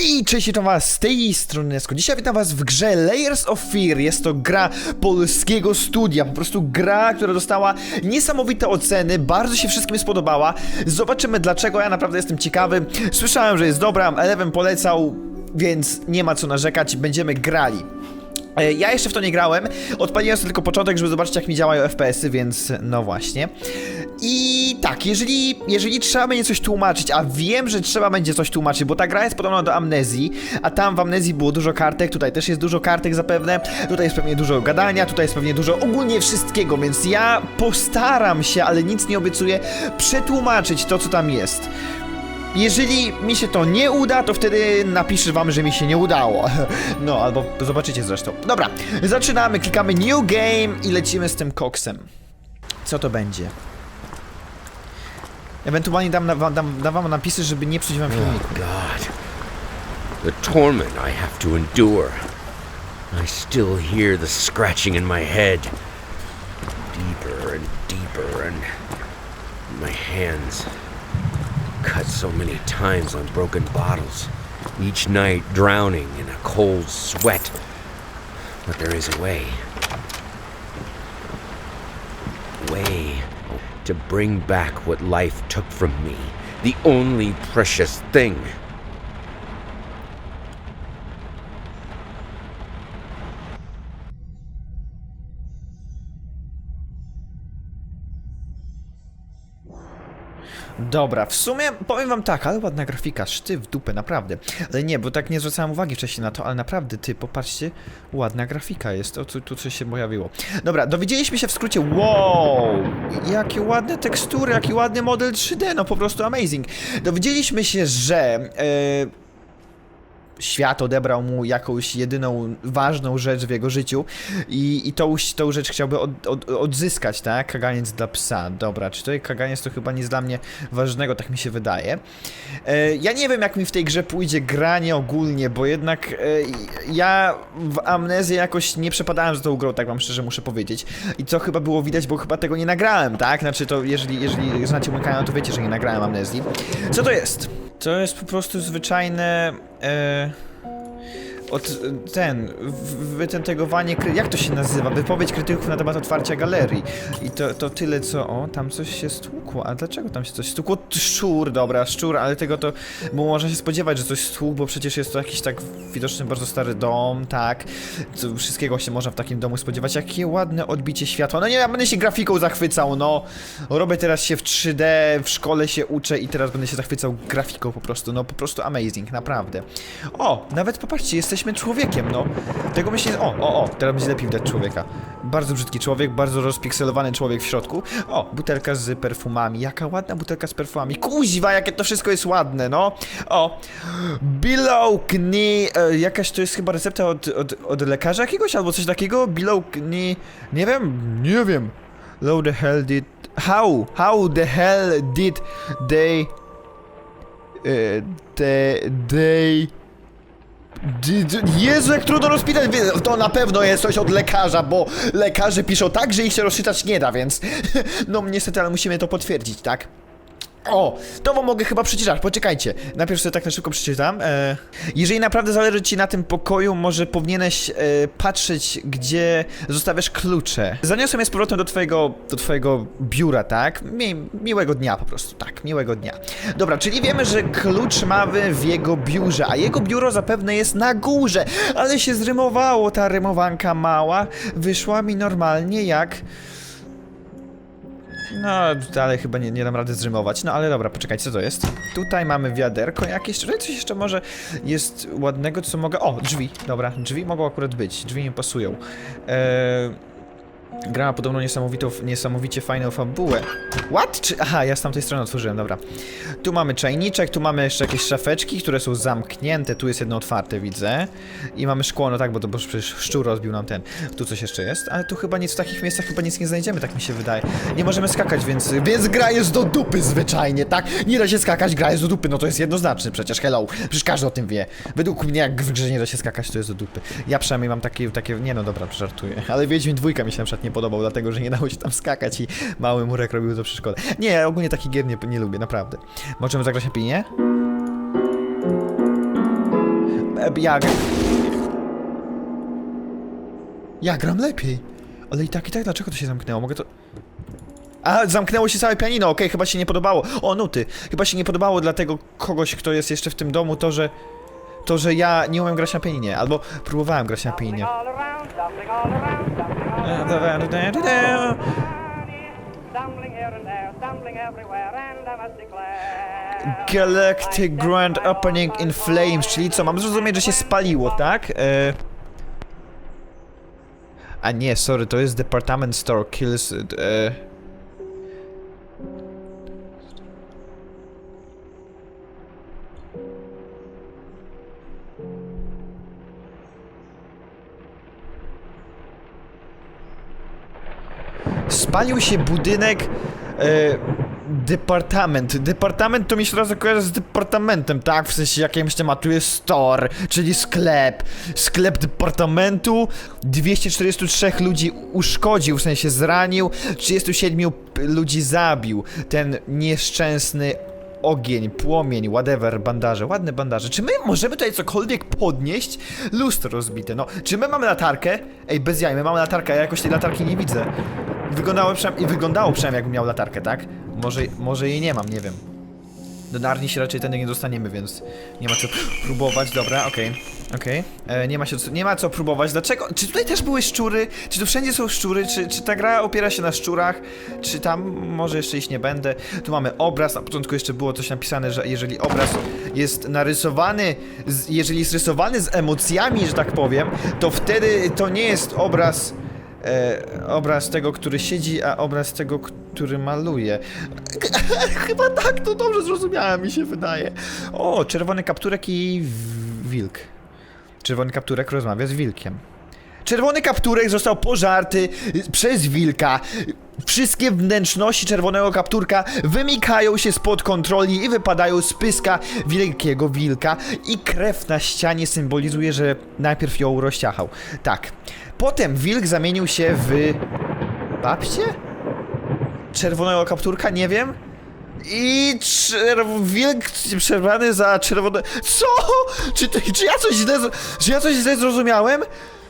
Hej, cześć, witam was z tej strony Nesko. Dzisiaj witam was w grze Layers of Fear. Jest to gra polskiego studia, po prostu gra, która dostała niesamowite oceny, bardzo się wszystkim spodobała. Zobaczymy dlaczego, ja naprawdę jestem ciekawy. Słyszałem, że jest dobra, Eleven polecał, więc nie ma co narzekać, będziemy grali. E, Ja jeszcze w to nie grałem, odpaliłem sobie tylko początek, żeby zobaczyć jak mi działają FPS-y, więc no właśnie. I tak, jeżeli, jeżeli trzeba będzie coś tłumaczyć, a wiem, że trzeba będzie coś tłumaczyć, bo ta gra jest podobna do Amnezji, a tam w Amnezji było dużo kartek, tutaj też jest dużo kartek zapewne, tutaj jest pewnie dużo gadania, tutaj jest pewnie dużo ogólnie wszystkiego, więc ja postaram się, ale nic nie obiecuję, przetłumaczyć to, co tam jest. Jeżeli mi się to nie uda, to wtedy napiszę wam, że mi się nie udało. No, albo zobaczycie zresztą. Dobra, zaczynamy, klikamy New Game i lecimy z tym koksem. Co to będzie? Ewentualnie dam, dam, dam, dam wam napisy, żeby nie psuć wam filmiku. God. The torment I have to endure. I still hear the scratching in my head. Deeper and deeper, and my hands so many times on broken bottles. Each night drowning in a cold sweat. But there is a way. Way to bring back what life took from me. The only precious thing. Dobra, w sumie powiem wam tak, ale ładna grafika, szty w dupę, naprawdę. Ale nie, bo tak nie zwracałem uwagi wcześniej na to, ale naprawdę, ty, popatrzcie, ładna grafika jest, o, tu, tu coś się pojawiło. Dobra, dowiedzieliśmy się w skrócie, wow, jakie ładne tekstury, jaki ładny model 3D, no po prostu amazing. Dowiedzieliśmy się, że... E, świat odebrał mu jakąś jedyną ważną rzecz w jego życiu i, i tą, tą rzecz chciałby od, od, odzyskać, tak? Kaganiec dla psa. Dobra, czy to kaganiec to chyba nic dla mnie ważnego, tak mi się wydaje. E, ja nie wiem, jak mi w tej grze pójdzie granie ogólnie, bo jednak e, ja w amnezję jakoś nie przepadałem za tą grą, tak wam szczerze muszę powiedzieć. I co chyba było widać, bo chyba tego nie nagrałem, tak? Znaczy to, jeżeli, jeżeli znacie mój kanał, to wiecie, że nie nagrałem amnezji. Co to jest? To jest po prostu zwyczajne... E, od ten, wytentegowanie, jak to się nazywa? Wypowiedź krytyków na temat otwarcia galerii. I to, to tyle co, o, tam coś się stłukło, a dlaczego tam się coś stłukło? Szczur, dobra, szczur, ale tego to, bo można się spodziewać, że coś stłukło, bo przecież jest to jakiś tak widoczny bardzo stary dom, tak, wszystkiego się można w takim domu spodziewać, jakie ładne odbicie światła, no nie, ja będę się grafiką zachwycał, no, robię teraz się w 3D, w szkole się uczę i teraz będę się zachwycał grafiką po prostu, no po prostu amazing, naprawdę. O, nawet popatrzcie, jesteśmy człowiekiem, no. Tego myślę, o, o, o, teraz będzie lepiej widać człowieka. Bardzo brzydki człowiek, bardzo rozpikselowany człowiek w środku. O, butelka z perfumami, jaka ładna butelka z perfumami. Kuźwa, jakie to wszystko jest ładne, no. O, below knee, e, jakaś to jest chyba recepta od, od, od lekarza jakiegoś albo coś takiego? Below knee, nie wiem, nie wiem. How the hell did, how, how the hell did they, e, they, they, Jezu, jak trudno rozpisać, to na pewno jest coś od lekarza, bo lekarze piszą tak, że ich się rozczytać nie da, więc no niestety, ale musimy to potwierdzić, tak? O, to wam mogę chyba przeczytać, poczekajcie. Najpierw sobie tak na szybko przeczytam. E, jeżeli naprawdę zależy ci na tym pokoju, może powinieneś e, patrzeć, gdzie zostawiasz klucze. Zaniosłem je z powrotem do twojego, do twojego biura, tak? Mi, miłego dnia po prostu, tak, miłego dnia. Dobra, czyli wiemy, że klucz mamy w jego biurze, a jego biuro zapewne jest na górze, ale się zrymowało, ta rymowanka mała wyszła mi normalnie jak... No, dalej chyba nie, nie dam rady zrymować. No ale dobra, poczekajcie, co to jest? Tutaj mamy wiaderko jakieś. Czy coś jeszcze może jest ładnego, co mogę. O, drzwi. Dobra, drzwi mogą akurat być. Drzwi mi pasują. Eee. Gra ma podobno niesamowitą, niesamowicie fajną fabułę. What? Czy, aha, ja z tamtej strony otworzyłem, dobra. Tu mamy czajniczek, tu mamy jeszcze jakieś szafeczki, które są zamknięte, tu jest jedno otwarte, widzę. I mamy szkło, no tak, bo to bo przecież szczur rozbił nam ten. Tu coś jeszcze jest, ale tu chyba nic w takich miejscach chyba nic nie znajdziemy, tak mi się wydaje. Nie możemy skakać, więc, więc gra jest do dupy zwyczajnie, tak? Nie da się skakać, gra jest do dupy, no to jest jednoznaczne przecież, hello. Przecież każdy o tym wie. Według mnie, jak w grze nie da się skakać, to jest do dupy. Ja przynajmniej mam takie, takie, nie no dobra, żartuję. Ale Wiedźmin dwójka mi się na przykład nie podobał, dlatego, że nie dało się tam skakać i mały murek robił to przeszkodę. Nie, ja ogólnie takich gier nie, nie lubię, naprawdę. Możemy zagrać na pinie? e, ja... Ja gram lepiej. Ale i tak, i tak, dlaczego to się zamknęło? Mogę to... A, zamknęło się całe pianino, okej, chyba się nie podobało. O, nuty. Chyba się nie podobało dla tego kogoś, kto jest jeszcze w tym domu, to, że... To, że ja nie umiem grać na pianinie, albo próbowałem grać na pianinie. Galactic Grand Opening in Flames, czyli co, mam zrozumieć, że się spaliło, tak? E... A nie, sorry, to jest Department Store Kills... E... Spalił się budynek e, Departament. Departament to mi się od razu kojarzy z departamentem, tak? W sensie jakimś tematu jest store, czyli sklep. Sklep departamentu 243 ludzi uszkodził, w sensie zranił, 37 p- ludzi zabił. Ten nieszczęsny ogień, płomień, whatever, bandaże, ładne bandaże. Czy my możemy tutaj cokolwiek podnieść? Lustro rozbite, no. Czy my mamy latarkę? Ej, bez jaj, my mamy latarkę, ja jakoś tej latarki nie widzę. Wyglądało przynajmniej, wyglądało przynajmniej jakbym miał latarkę, tak? Może, może jej nie mam, nie wiem. Do Narni się raczej tędy nie dostaniemy, więc nie ma co próbować, dobra, okej, okej. E, Nie ma się co, nie ma co próbować, dlaczego? Czy tutaj też były szczury? Czy tu wszędzie są szczury? Czy, czy ta gra opiera się na szczurach? Czy tam może jeszcze iść nie będę? Tu mamy obraz, na początku jeszcze było coś napisane, że jeżeli obraz jest narysowany, z, jeżeli jest rysowany z emocjami, że tak powiem, to wtedy to nie jest obraz e, obraz tego, który siedzi, a obraz tego, który maluje. Chyba tak, to dobrze zrozumiałem, mi się wydaje. O, czerwony kapturek i wilk. Czerwony kapturek rozmawia z wilkiem. Czerwony kapturek został pożarty przez wilka. Wszystkie wnętrzności czerwonego kapturka wymykają się spod kontroli i wypadają z pyska wielkiego wilka i krew na ścianie symbolizuje, że najpierw ją rozciachał. Tak. Potem wilk zamienił się w... babcie? Czerwonego kapturka? Nie wiem. I wilk przerwany za czerwone... Co? Czy, czy ja coś źle... Czy ja coś źle zrozumiałem?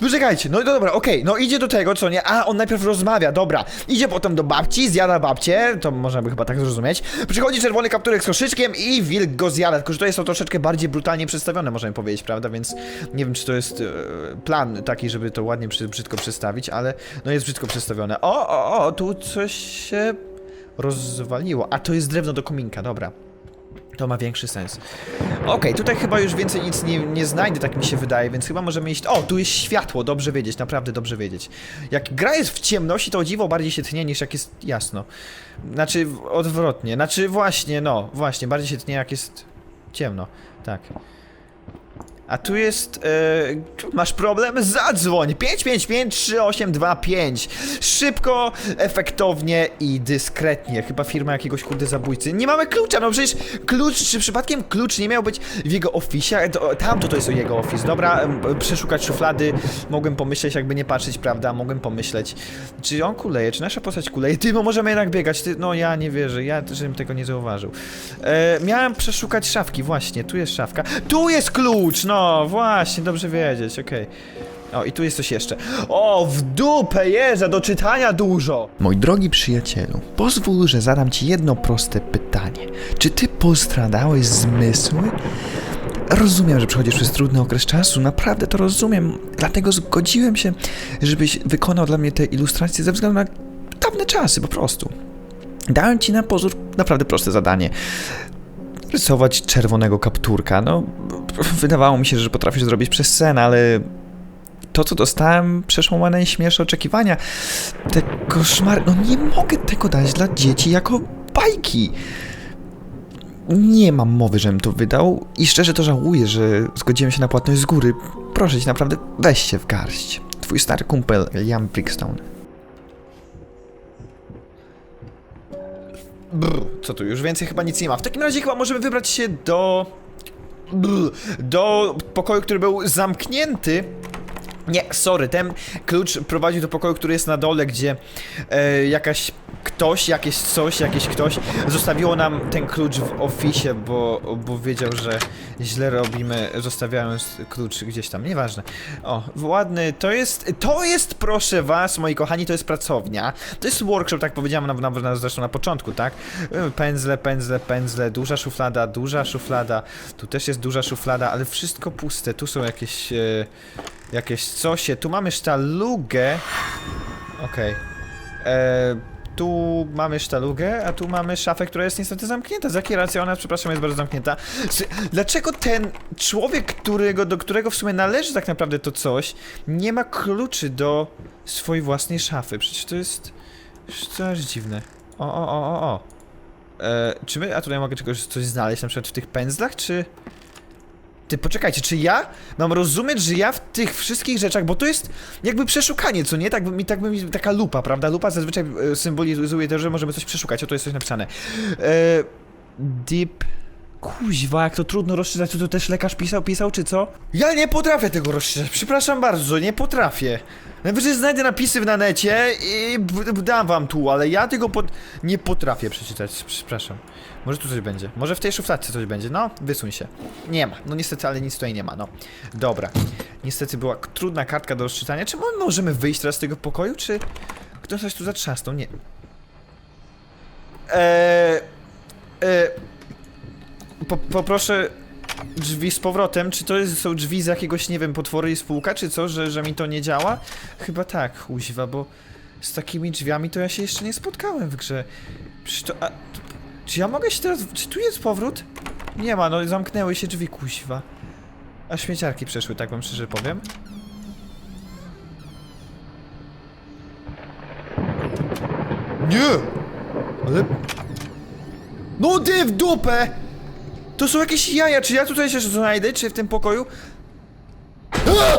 Poczekajcie, no dobra, okej, no idzie do tego, co nie? A, on najpierw rozmawia, dobra. Idzie potem do babci, zjada babcię, to można by chyba tak zrozumieć. Przychodzi czerwony kapturek z koszyczkiem i wilk go zjada, tylko że to jest to troszeczkę bardziej brutalnie przedstawione, możemy powiedzieć, prawda? Więc nie wiem, czy to jest e, plan taki, żeby to ładnie, przy, brzydko przedstawić, ale no jest brzydko przedstawione. O, o, o, tu coś się rozwaliło. A to jest drewno do kominka, dobra. To ma większy sens. Okej, tutaj chyba już więcej nic nie, nie znajdę, tak mi się wydaje, więc chyba możemy iść... O, tu jest światło, dobrze wiedzieć, naprawdę dobrze wiedzieć. Jak gra jest w ciemności, to o dziwo bardziej się tnie niż jak jest jasno. Znaczy, odwrotnie, znaczy właśnie, no, właśnie, bardziej się tnie jak jest ciemno, tak. A tu jest. E, masz problem? Zadzwoń! 555-3825. Szybko, efektownie i dyskretnie. Chyba firma jakiegoś kurde zabójcy. Nie mamy klucza, no przecież klucz, czy przypadkiem klucz nie miał być w jego ofisie? To, tamto to jest jego office. Dobra, przeszukać szuflady. Mogłem pomyśleć, jakby nie patrzeć, prawda? Mogłem pomyśleć. Czy on kuleje? Czy nasza postać kuleje? Ty, no możemy jednak biegać. Ty, no ja nie wierzę, ja żebym tego nie zauważył. E, miałem przeszukać szafki, właśnie. Tu jest szafka. Tu jest klucz! No, właśnie, dobrze wiedzieć, okej. O, i tu jest coś jeszcze. O, w dupę jeżdżę, do czytania dużo! Mój drogi przyjacielu, pozwól, że zadam ci jedno proste pytanie. Czy ty postradałeś zmysły? Rozumiem, że przechodzisz przez trudny okres czasu, naprawdę to rozumiem. Dlatego zgodziłem się, żebyś wykonał dla mnie te ilustracje ze względu na dawne czasy, po prostu. Dałem ci na pozór naprawdę proste zadanie. Rysować czerwonego kapturka. No, wydawało mi się, że potrafisz zrobić przez sen, ale to, co dostałem, przeszło najśmielsze oczekiwania. Te koszmary, no nie mogę tego dać dla dzieci jako bajki. Nie mam mowy, żebym to wydał i szczerze to żałuję, że zgodziłem się na płatność z góry. Proszę cię, naprawdę, weź się w garść. Twój stary kumpel, Liam Brickstone. Brr, co tu, już więcej chyba nic nie ma. W takim razie chyba możemy wybrać się do... Brr, do pokoju, który był zamknięty. Nie, sorry, ten klucz prowadził do pokoju, który jest na dole, gdzie e, jakaś ktoś, jakieś coś, jakiś ktoś zostawiło nam ten klucz w oficie, bo, bo wiedział, że źle robimy, zostawiając klucz gdzieś tam, nieważne. O, ładny, to jest, to jest, proszę was, moi kochani, to jest pracownia, to jest workshop, tak powiedziałem na, na, na, zresztą na początku, tak? E, Pędzle, pędzle, pędzle, duża szuflada, duża szuflada, tu też jest duża szuflada, ale wszystko puste, tu są jakieś... E, Jakieś cosie. Tu mamy sztalugę. Okej. E, Tu mamy sztalugę, a tu mamy szafę, która jest niestety zamknięta. Z jakiej racji ona, przepraszam, jest bardzo zamknięta. Dlaczego ten człowiek, którego, do którego w sumie należy tak naprawdę to coś, nie ma kluczy do swojej własnej szafy? Przecież to jest... Aż dziwne. O, o, o, o, o. E, czy my, a tutaj mogę czegoś coś znaleźć, na przykład w tych pędzlach, czy... Ty, poczekajcie, czy ja mam rozumieć, że ja w tych wszystkich rzeczach, bo to jest jakby przeszukanie, co nie? Tak mi, tak mi, taka lupa, prawda? Lupa zazwyczaj e, symbolizuje to, że możemy coś przeszukać, o to jest coś napisane. E, deep... Kuźwa, jak to trudno rozczytać, to, to też lekarz pisał, pisał, czy co? Ja nie potrafię tego rozczytać, przepraszam bardzo, nie potrafię. Najwyżej znajdę napisy w na necie i dam wam tu, ale ja tego nie potrafię przeczytać, przepraszam. Może tu coś będzie, może w tej szufladce coś będzie, no, wysuń się. Nie ma, no niestety, ale nic tutaj nie ma, no. Dobra, niestety była trudna kartka do rozczytania. Czy my możemy wyjść teraz z tego pokoju, czy ktoś coś tu zatrzasnął? Nie. Eee... Eee... Po, poproszę drzwi z powrotem. Czy to jest, są drzwi z jakiegoś, nie wiem, potwory i spółka, czy co, że, że mi to nie działa? Chyba tak, kuźwa, bo z takimi drzwiami to ja się jeszcze nie spotkałem w grze. Przecież to, a, czy ja mogę się teraz... Czy tu jest powrót? Nie ma, no zamknęły się drzwi, kuźwa. A śmieciarki przeszły, tak wam szczerze powiem. Nie! Ale... No ty w dupę! To są jakieś jaja, czy ja tutaj się znajdę, czy w tym pokoju? A!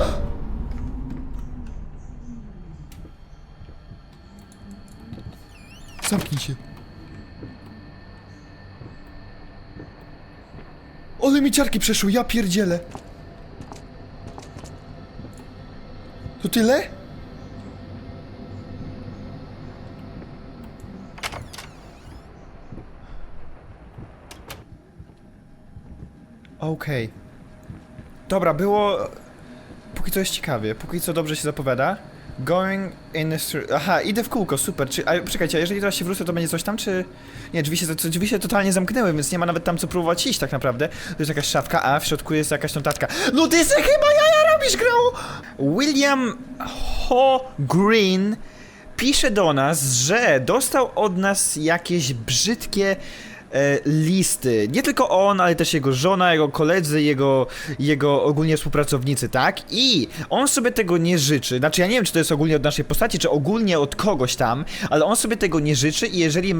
Zamknij się. Ale mi ciarki przeszły, ja pierdzielę. To tyle? Okej. Dobra, było... Póki co jest ciekawie, póki co dobrze się zapowiada. Going in a Aha, idę w kółko, super. Czy, a czekajcie, a jeżeli teraz się wrócę, to będzie coś tam, czy... Nie, drzwi się, drzwi się totalnie zamknęły, więc nie ma nawet tam co próbować iść tak naprawdę. To jest jakaś szafka, a w środku jest jakaś notatka. No ty se chyba jaja robisz, grał! William Ho Green pisze do nas, że dostał od nas jakieś brzydkie listy. Nie tylko on, ale też jego żona, jego koledzy, jego, jego ogólnie współpracownicy, tak? I on sobie tego nie życzy. Znaczy, ja nie wiem, czy to jest ogólnie od naszej postaci, czy ogólnie od kogoś tam, ale on sobie tego nie życzy i jeżeli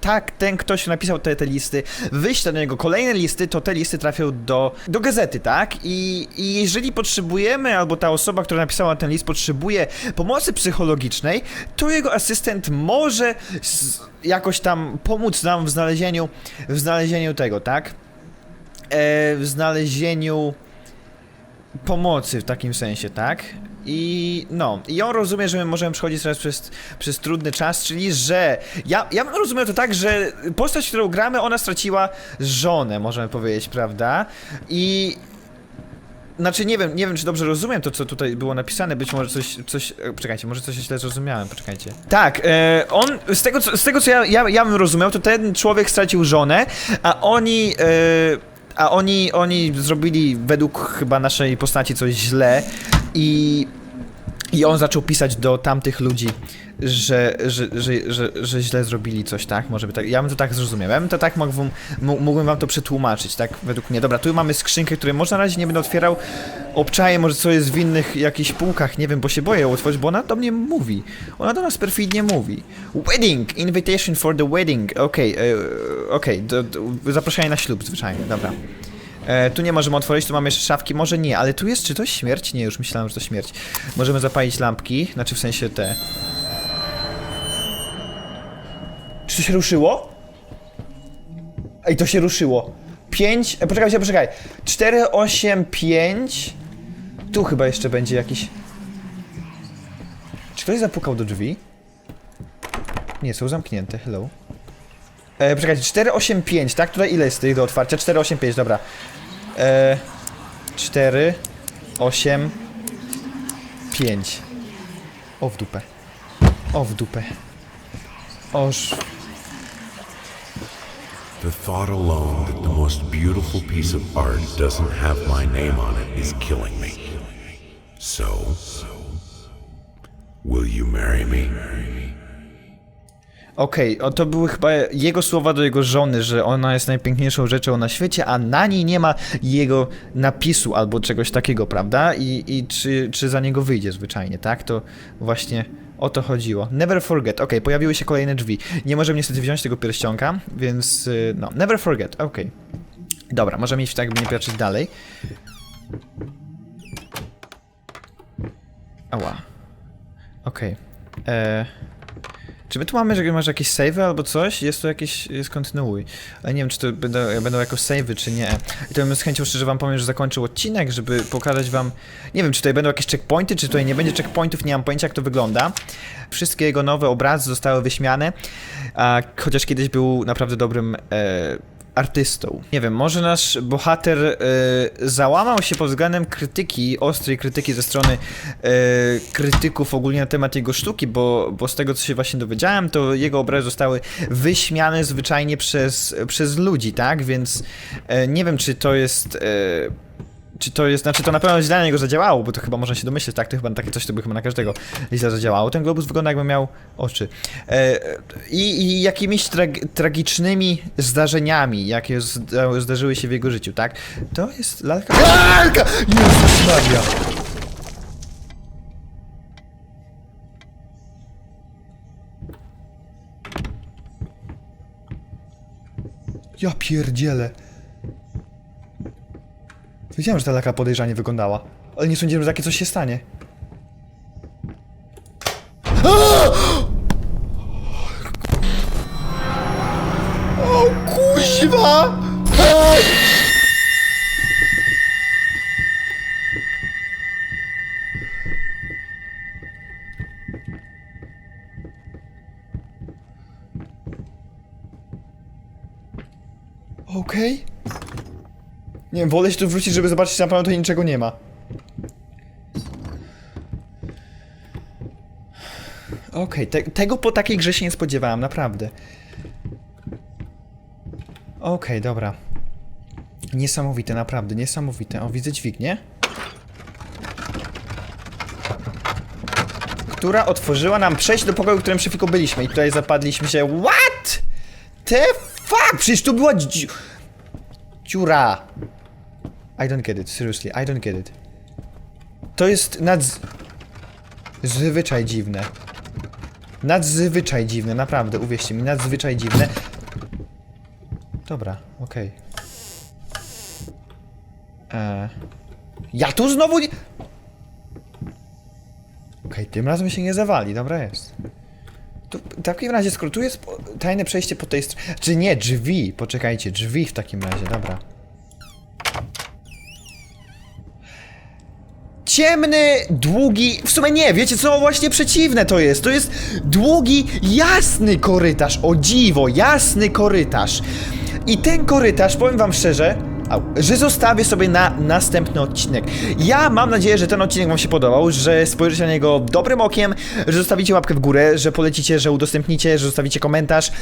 tak, ten ktoś napisał te, te listy, wyśle do niego kolejne listy, to te listy trafią do, do gazety, tak? I, I jeżeli potrzebujemy, albo ta osoba, która napisała ten list potrzebuje pomocy psychologicznej, to jego asystent może z, jakoś tam pomóc nam w znalezieniu, w znalezieniu tego, tak? E, w znalezieniu pomocy w takim sensie, tak? I no, i on rozumie, że my możemy przechodzić teraz przez, przez trudny czas, czyli że ja, ja bym rozumiał to tak, że postać, którą gramy, ona straciła żonę, możemy powiedzieć, prawda? I znaczy nie wiem, nie wiem czy dobrze rozumiem to, co tutaj było napisane, być może coś, coś, e, poczekajcie, może coś źle zrozumiałem, poczekajcie. Tak, e, on, z tego, co, z tego co ja, ja, ja bym rozumiał, to ten człowiek stracił żonę, a oni, e, a oni, oni zrobili według chyba naszej postaci coś źle i i on zaczął pisać do tamtych ludzi, że, że, że, że, że źle zrobili coś, tak? Może by tak. Ja bym to tak zrozumiał. Ja bym to tak mógłbym, m- mógłbym wam to przetłumaczyć, tak? Według mnie. Dobra, tu mamy skrzynkę, której może na razie nie będę otwierał. Obczaję może co jest w innych jakichś półkach, nie wiem, bo się boję otworzyć, bo ona do mnie mówi. Ona do nas perfidnie mówi. Wedding! Invitation for the wedding. Okej, okay, okej, okay, zaproszenie na ślub zwyczajnie, dobra. E, tu nie możemy otworzyć, tu mamy jeszcze szafki, może nie, ale tu jest, czy to śmierć? Nie, już myślałem, że to śmierć. Możemy zapalić lampki, znaczy w sensie te. Czy to się ruszyło? Ej, to się ruszyło. 5, e, poczekajcie, poczekaj. 4, 8, 5. Tu chyba jeszcze będzie jakiś... Czy ktoś zapukał do drzwi? Nie, są zamknięte, hello. E, czekajcie, 485, tak? Tutaj ile jest tych do otwarcia? 485, dobra. E, 4, 8, 5. O w dupę. O w dupę. Oż. The thought alone that the most beautiful piece of art doesn't have my name on it is killing me. So, will you marry me? Okej, o to były chyba jego słowa do jego żony, że ona jest najpiękniejszą rzeczą na świecie, a na niej nie ma jego napisu albo czegoś takiego, prawda? I, i czy, czy za niego wyjdzie zwyczajnie, tak? To właśnie o to chodziło. Never forget. Okej, pojawiły się kolejne drzwi. Nie możemy niestety wziąć tego pierścionka, więc y, no, never forget. Okej. Dobra, możemy iść tak, by nie patrzeć dalej. Ała. Okej. Eee... Czy my tu mamy, masz jakieś save albo coś? Jest tu jakieś, jest kontynuuj. Ale nie wiem, czy to będą, będą jakoś savey, czy nie. I to bym z chęcią szczerze wam powiem, że zakończył odcinek, żeby pokazać wam... Nie wiem, czy tutaj będą jakieś checkpointy, czy tutaj nie będzie checkpointów, nie mam pojęcia jak to wygląda. Wszystkie jego nowe obrazy zostały wyśmiane, a chociaż kiedyś był naprawdę dobrym... E, artystą. Nie wiem, może nasz bohater e, załamał się pod względem krytyki, ostrej krytyki ze strony e, krytyków ogólnie na temat jego sztuki, bo, bo z tego co się właśnie dowiedziałem, to jego obrazy zostały wyśmiane zwyczajnie przez, przez ludzi, tak? Więc e, nie wiem, czy to jest. E, czy to jest, znaczy to na pewno źle na niego zadziałało, bo to chyba można się domyśleć, tak? To chyba takie coś, to by chyba na każdego źle zadziałało. Ten globus wygląda jakby miał oczy. E, i, I jakimiś trag, tragicznymi zdarzeniami, jakie zda, zdarzyły się w jego życiu, tak? To jest lalka... Lalka! Jezus Maria! Ja pierdzielę. Wiedziałem, że ta laka podejrzanie wyglądała. Ale nie sądziłem, że takie coś się stanie. O kuźwa! Ej! Okej. Nie wiem, wolę się tu wrócić, żeby zobaczyć, czy na pewno tutaj niczego nie ma. Okej, te, tego po takiej grze się nie spodziewałem, naprawdę. Okej, dobra. Niesamowite, naprawdę, niesamowite. O, widzę dźwignię. Która otworzyła nam przejście do pokoju, w którym przed byliśmy. I tutaj zapadliśmy się. What? The fuck? Przecież tu była dzi- dziura. I don't get it, seriously, I don't get it. To jest nadz... Zwyczaj dziwne. Nadzwyczaj dziwne, naprawdę, uwierzcie mi, nadzwyczaj dziwne. Dobra, okej. Eee. Ja tu znowu nie... Okej, tym razem się nie zawali, dobra jest. Tu, w takim razie, skoro tu jest tajne przejście po tej stronie... Czy nie, drzwi, poczekajcie, drzwi w takim razie, dobra. Ciemny, długi, w sumie nie, wiecie co, właśnie przeciwne to jest, to jest długi, jasny korytarz, o dziwo, jasny korytarz. I ten korytarz, powiem wam szczerze, że zostawię sobie na następny odcinek. Ja mam nadzieję, że ten odcinek wam się podobał, że spojrzycie na niego dobrym okiem, że zostawicie łapkę w górę, że polecicie, że udostępnicie, że zostawicie komentarz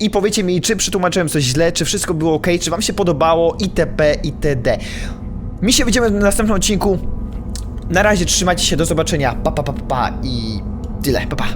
i powiecie mi, czy przetłumaczyłem coś źle, czy wszystko było ok, czy wam się podobało, itp, itd. Mi się widzimy w następnym odcinku. Na razie trzymajcie się, do zobaczenia. Pa pa pa pa, pa i tyle. Pa pa.